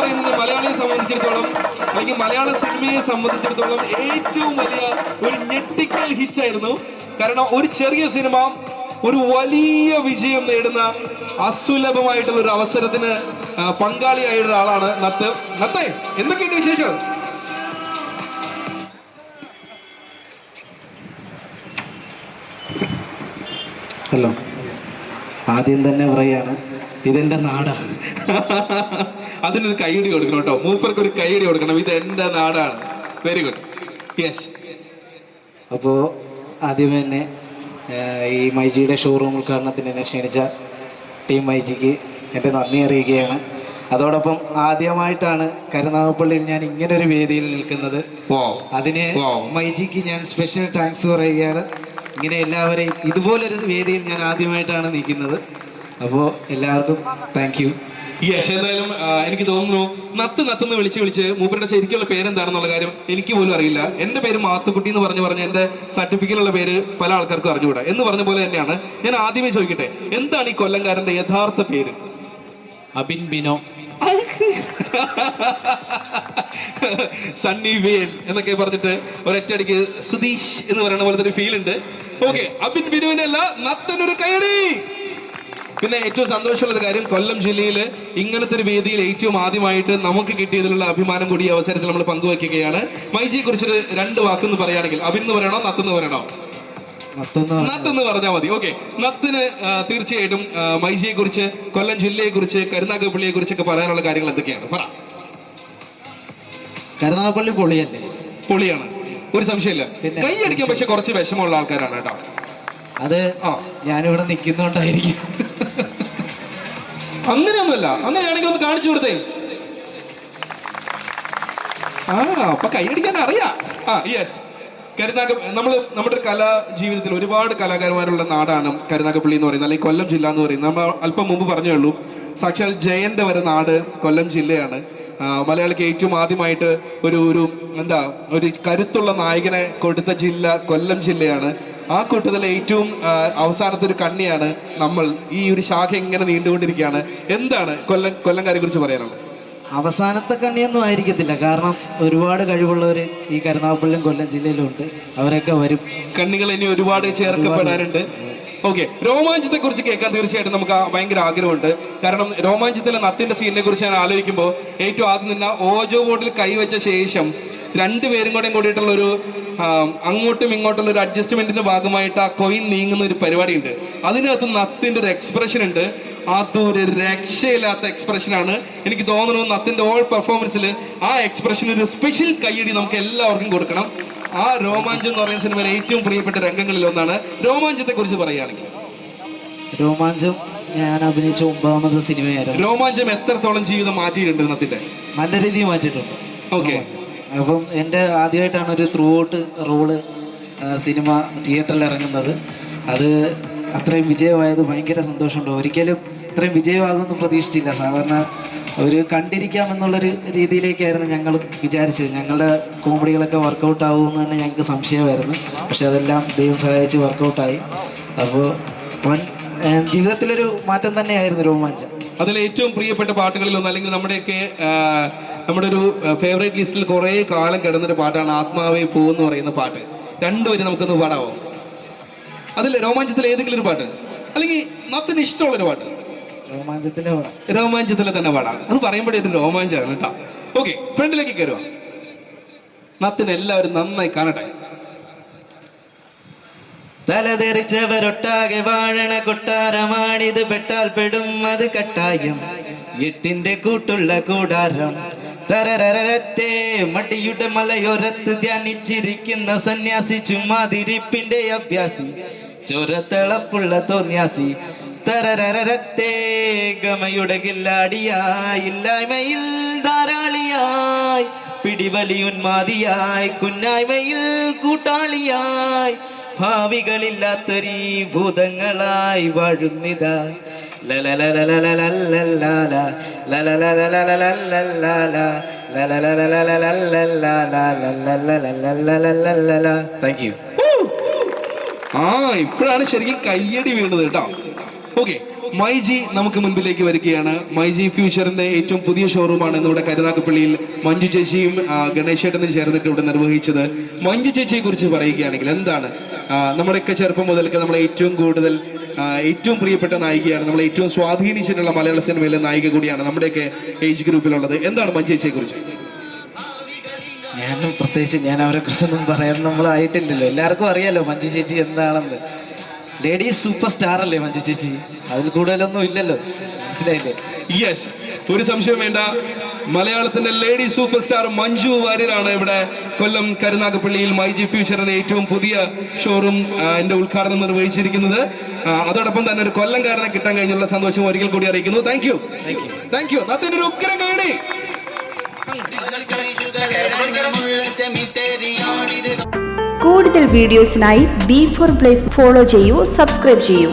പറയുന്നത് മലയാളിയെ സംബന്ധിച്ചിടത്തോളം അല്ലെങ്കിൽ മലയാള സിനിമയെ സംബന്ധിച്ചിടത്തോളം ഏറ്റവും വലിയ ഒരു ഞെട്ടിക്കൽ ഹിറ്റായിരുന്നു കാരണം ഒരു ചെറിയ സിനിമ ഒരു വലിയ വിജയം നേടുന്ന അസുലഭമായിട്ടുള്ള ഒരു അവസരത്തിന് പങ്കാളിയായ ഒരാളാണ് നത്ത്. നത്തേ എന്തൊക്കെയുണ്ട് വിശേഷം? ഹലോ. ആദ്യം തന്നെ പറയാണ് ഇതെന്റെ നാടാണ് അതിനൊരു കൈയടി കൊടുക്കണം കേട്ടോ. മൂപ്പർക്ക് ഒരു കൈയടി കൊടുക്കണം. ഇത് എന്റെ നാടാണ്. വെരി ഗുഡ് യെസ് അപ്പോൾ ആദ്യമേ തന്നെ ഈ മൈജിയുടെ ഷോറൂം ഉദ്ഘാടനത്തിന് എന്നെ ക്ഷണിച്ച ടീം മൈജിക്ക് എന്റെ നന്ദി അറിയിക്കുകയാണ്. അതോടൊപ്പം ആദ്യമായിട്ടാണ് കരുനാഗപ്പള്ളിയിൽ ഞാൻ ഇങ്ങനെ ഒരു വേദിയിൽ നിൽക്കുന്നത്. അതിന് മൈജിക്ക് ഞാൻ സ്പെഷ്യൽ താങ്ക്സ് പറയുകയാണ്. ഇങ്ങനെ എല്ലാവരെയും ഇതുപോലൊരു വേദിയിൽ ഞാൻ ആദ്യമായിട്ടാണ് നിൽക്കുന്നത്. അപ്പോൾ എല്ലാവർക്കും താങ്ക് യു യെസ് എന്തായാലും എനിക്ക് തോന്നുന്നു നത്ത് നത്തെന്ന് വിളിച്ച് വിളിച്ച് മൂപ്പരുടെ ശരിക്കുള്ള പേരെന്താണെന്നുള്ള കാര്യം എനിക്ക് പോലും അറിയില്ല. എന്റെ പേര് മാത്തുക്കുട്ടി എന്ന് പറഞ്ഞു പറഞ്ഞ എന്റെ സർട്ടിഫിക്കറ്റിലുള്ള പേര് പല ആൾക്കാർക്കും അറിഞ്ഞുകൂടാ. എന്ന് പറഞ്ഞ പോലെ തന്നെയാണ് ഞാൻ ആദ്യമേ ചോദിക്കട്ടെ എന്താണ് ഈ കൊല്ലംകാരന്റെ യഥാർത്ഥ പേര്? അബിൻ ബിനോ. സണ്ണി വേൻ എന്നൊക്കെ പറഞ്ഞിട്ട് ഒരൊറ്റയടിക്ക് സുധീഷ് എന്ന് പറയുന്ന പോലത്തെ ഒരു ഫീൽ ഉണ്ട്. ഓക്കെ അബിൻ ബിനുവിനല്ല നത്തനൊരു കയറി പിന്നെ ഏറ്റവും സന്തോഷമുള്ള ഒരു കാര്യം കൊല്ലം ജില്ലയിൽ ഇങ്ങനത്തെ ഒരു വേദിയിൽ ഏറ്റവും ആദ്യമായിട്ട് നമുക്ക് കിട്ടിയതിലുള്ള അഭിമാനം കൂടി അവസരത്തിൽ നമ്മൾ പങ്കുവയ്ക്കുകയാണ്. മൈജിയെ കുറിച്ചൊരു രണ്ട് വാക്കെന്ന് പറയുകയാണെങ്കിൽ അബിൻ എന്ന് പറയണോ നത്തെന്ന് പറയണോ? നത്ത് എന്ന് പറഞ്ഞാൽ മതി. ഓക്കെ നത്തിന് തീർച്ചയായിട്ടും മൈജിയെ കുറിച്ച് കൊല്ലം ജില്ലയെ കുറിച്ച് കരുനാഗപ്പള്ളിയെ കുറിച്ചൊക്കെ പറയാനുള്ള കാര്യങ്ങൾ എന്തൊക്കെയാണ്? പറ. കരുനാഗപ്പള്ളി പൊളിയല്ലേ? പൊളിയാണ്. ഒരു സംശയമില്ല. കൈയടിക്കാൻ കൈ അടിക്കാൻ പക്ഷെ കുറച്ച് വിഷമമുള്ള ആൾക്കാരാണ് കേട്ടോ. അത് ആ. ഞാനിവിടെ നിൽക്കുന്നോണ്ടായിരിക്കും. അങ്ങനെയൊന്നുമല്ല. അങ്ങനെയാണെങ്കിൽ ഒന്ന് കാണിച്ചു കൊടുത്തേ. ആ അപ്പൊ കൈയടിക്കാൻ അറിയാം. ആ യെസ് കരുനാഗ നമ്മൾ നമ്മുടെ കലാ ജീവിതത്തിൽ ഒരുപാട് കലാകാരന്മാരുള്ള നാടാണ് കരുനാഗപ്പള്ളി എന്ന് പറയുന്നത് അല്ലെങ്കിൽ കൊല്ലം ജില്ല എന്ന് പറയുന്നത്. നമ്മൾ അല്പം മുമ്പ് പറഞ്ഞേ ഉള്ളൂ സാക്ഷാൽ ജയന്റെ വരെ നാട് കൊല്ലം ജില്ലയാണ്. മലയാളിക്ക് ഏറ്റവും ആദ്യമായിട്ട് ഒരു ഒരു എന്താ ഒരു കരുത്തുള്ള നായകനെ കൊടുത്ത ജില്ല കൊല്ലം ജില്ലയാണ്. ആ കൂട്ടത്തിലെ ഏറ്റവും അവസാനത്തെ ഒരു കണ്ണിയാണ് നമ്മൾ ഈ ഒരു ശാഖ ഇങ്ങനെ നീണ്ടുകൊണ്ടിരിക്കുകയാണ്. എന്താണ് കൊല്ലം കൊല്ലംകാരെ കുറിച്ച് പറയാനുള്ളത്? അവസാനത്തെ കണ്ണിയൊന്നും ആയിരിക്കത്തില്ല. കാരണം ഒരുപാട് കഴിവുള്ളവർ ഈ കരുനാഗപ്പള്ളിയും കൊല്ലം ജില്ലയിലുണ്ട്. അവരൊക്കെ വരും. കണ്ണികൾ ഇനി ഒരുപാട് ചേർക്കപ്പെടാനുണ്ട്. ഓക്കെ. രോമാഞ്ചത്തെ കുറിച്ച് കേൾക്കാൻ തീർച്ചയായിട്ടും നമുക്ക് ഭയങ്കര ആഗ്രഹമുണ്ട്. കാരണം രോമാഞ്ചത്തിലെ നത്തിന്റെ സീനിനെ കുറിച്ച് ഞാൻ ആലോചിക്കുമ്പോൾ ഏറ്റവും ആദ്യം തന്നെ ഓജോ ബോർഡിൽ കൈവച്ച ശേഷം രണ്ടുപേരും കൂടെ കൂടിയിട്ടുള്ള ഒരു അങ്ങോട്ടും ഇങ്ങോട്ടുള്ള ഒരു അഡ്ജസ്റ്റ്മെന്റിന്റെ ഭാഗമായിട്ട് ആ കൊയിൻ നീങ്ങുന്ന ഒരു പരിപാടി ഉണ്ട് അതിനകത്ത് നത്തിന്റെ ഒരു എക്സ്പ്രഷൻ ഉണ്ട്. അതൊരു രക്ഷയില്ലാത്ത എക്സ്പ്രഷനാണ് എനിക്ക് തോന്നുന്നു നത്തിന്റെ ഓൾ പെർഫോമൻസിൽ ആ എക്സ്പ്രഷൻ ഒരു സ്പെഷ്യൽ കയ്യടി നമുക്ക് എല്ലാവർക്കും കൊടുക്കണം. ആ രോമാഞ്ചം എന്ന് പറയുന്ന സിനിമയിലെ ഏറ്റവും പ്രിയപ്പെട്ട രംഗങ്ങളിൽ ഒന്നാണ്. രോമാഞ്ചത്തെ കുറിച്ച് പറയുകയാണെങ്കിൽ. രോമാഞ്ചം ഞാൻ അഭിനയിച്ച ഒമ്പതാമത്തെ സിനിമയായിരുന്നു രോമാഞ്ചം എത്രത്തോളം ജീവിതം മാറ്റിയിട്ടുണ്ട് നത്തിന്റെ നല്ല രീതിയിൽ മാറ്റിയിട്ടുണ്ട്. ഓക്കെ അപ്പം എന്റെ ആദ്യമായിട്ടാണ് ഒരു ത്രൂ ഔട്ട് റോൾ സിനിമ തിയേറ്ററിൽ ഇറങ്ങുന്നത്. അത് അത്രയും വിജയമായത് ഭയങ്കര സന്തോഷമുണ്ട്. ഒരിക്കലും ഇത്രയും വിജയമാകുമെന്ന് പ്രതീക്ഷിച്ചില്ല. സാധാരണ ഒരു കണ്ടിരിക്കാമെന്നുള്ളൊരു രീതിയിലേക്കായിരുന്നു ഞങ്ങൾ വിചാരിച്ചത്. ഞങ്ങളുടെ കോമഡികളൊക്കെ വർക്കൗട്ട് ആകുമെന്ന് തന്നെ ഞങ്ങൾക്ക് സംശയമായിരുന്നു. പക്ഷെ അതെല്ലാം ദൈവം സഹായിച്ച് വർക്കൗട്ടായി അപ്പോൾ വൻ ഏഹ് ജീവിതത്തിലൊരു മാറ്റം തന്നെയായിരുന്നു രോമാഞ്ചം. അതിൽ ഏറ്റവും പ്രിയപ്പെട്ട പാട്ടുകളിൽ ഒന്ന് അല്ലെങ്കിൽ നമ്മുടെയൊക്കെ നമ്മുടെ ഒരു ഫേവറേറ്റ് ലിസ്റ്റിൽ കുറേ കാലം കിടന്നൊരു പാട്ടാണ് ആത്മാവേ പൂ എന്ന് പറയുന്ന പാട്ട്. രണ്ടുപേരും നമുക്കൊന്ന് പാടാവോ? അതിൽ രോമാഞ്ചത്തിൽ ഏതെങ്കിലും ഒരു പാട്ട്? അല്ലെങ്കിൽ നത്തിന് ഇഷ്ടമുള്ളൊരു പാട്ട്? രോമാഞ്ചത്തിലെ രോമാഞ്ചത്തിലെ തന്നെ പാടാം. അത് പറയുമ്പോഴേ ഇത് രോമാഞ്ചമാണ് കേട്ടോ. ഓക്കെ ഫ്രണ്ടിലേക്ക് കയറുക നത്തിന് എല്ലാവരും നന്നായി കാണട്ടെ. തലതെറിച്ചവരൊട്ടാകെ വാഴണ കൊട്ടാരമാണിത്. പെട്ടാൽ പെടും അത് കട്ടായം. എട്ടിന്റെ കൂട്ടുള്ള കൂടാരം. തരരരത്തെ മടിയുടെ മലയോരത്ത് ധ്യാനിച്ചിരിക്കുന്ന സന്യാസി ചുമ്മാതിരിപ്പിന്റെ അഭ്യാസി. ചൊരത്തിളപ്പുള്ള തോന്യാസി. തരരരത്തെ ഗമയുടെ കില്ലാടിയായി. ഇല്ലായ്മയിൽ ധാരാളിയായി. പിടിവലിയുന്മാതിയായി. കുന്നായ്മയിൽ കൂട്ടാളിയായി. ഭാവികളില്ലാത്തൊരു ഭൂതങ്ങളായി വഴുന്നിത. താങ്ക് യു ആ ഇപ്പോഴാണ് ശരിക്കും കയ്യടി വീണത് കേട്ടോ ഓക്കെ മൈജി നമുക്ക് മുൻപിലേക്ക് വരികയാണ് മൈജി ഫ്യൂച്ചറിന്റെ ഏറ്റവും പുതിയ ഷോറൂമാണ് നമ്മുടെ കരുനാഗപ്പള്ളിയിൽ മഞ്ജു ചേച്ചിയും ഗണേശേട്ടനും ചേർന്നിട്ട് ഇവിടെ നിർവഹിച്ചത് മഞ്ജു ചേച്ചിയെ കുറിച്ച് പറയുകയാണെങ്കിൽ എന്താണ് നമ്മുടെയൊക്കെ ചെറുപ്പം മുതൽക്ക് നമ്മൾ ഏറ്റവും കൂടുതൽ ഏറ്റവും പ്രിയപ്പെട്ട നായികയാണ് നമ്മളെ ഏറ്റവും സ്വാധീനിച്ചിട്ടുള്ള മലയാള സിനിമയിലെ നായിക കൂടിയാണ് നമ്മുടെയൊക്കെ ഏജ് ഗ്രൂപ്പിലുള്ളത് എന്താണ് മഞ്ചേച്ചിയെ കുറിച്ച് ഞാൻ പ്രത്യേകിച്ച് ഞാൻ അവരെ കുറിച്ചൊന്നും പറയാൻ നമ്മളായിട്ടില്ലല്ലോ. എല്ലാവർക്കും അറിയാലോ മഞ്ജു ചേച്ചി എന്താണെന്ന്. ലേഡീസ് സൂപ്പർ സ്റ്റാർ അല്ലേ മഞ്ജു ചേച്ചി? അതിൽ കൂടുതലൊന്നും ഇല്ലല്ലോ. മനസ്സിലായില്ലേ? യെസ് ഒരു സംശയം വേണ്ട. മലയാളത്തിന്റെ ലേഡി സൂപ്പർ സ്റ്റാർ മഞ്ജു വാര്യരാണ് ഇവിടെ കൊല്ലം കരുനാഗപ്പള്ളിയിൽ മൈ ജി ഫ്യൂച്ചറിന്റെ ഏറ്റവും പുതിയ ഷോറൂം എന്റെ ഉദ്ഘാടനം നിർവഹിച്ചിരിക്കുന്നത്. അതോടൊപ്പം തന്നെ ഒരു കൊല്ലംകാരനെ കിട്ടാൻ കഴിഞ്ഞുള്ള സന്തോഷം ഒരിക്കൽ കൂടി അറിയിക്കുന്നു. താങ്ക് യു താങ്ക് യു അതിന്റെ ഒരു ഉഗ്രം കേടി കൂടുതൽ വീഡിയോസിനായി ബി ഫോർ പ്ലേസ് ഫോളോ ചെയ്യൂ സബ്സ്ക്രൈബ് ചെയ്യൂ.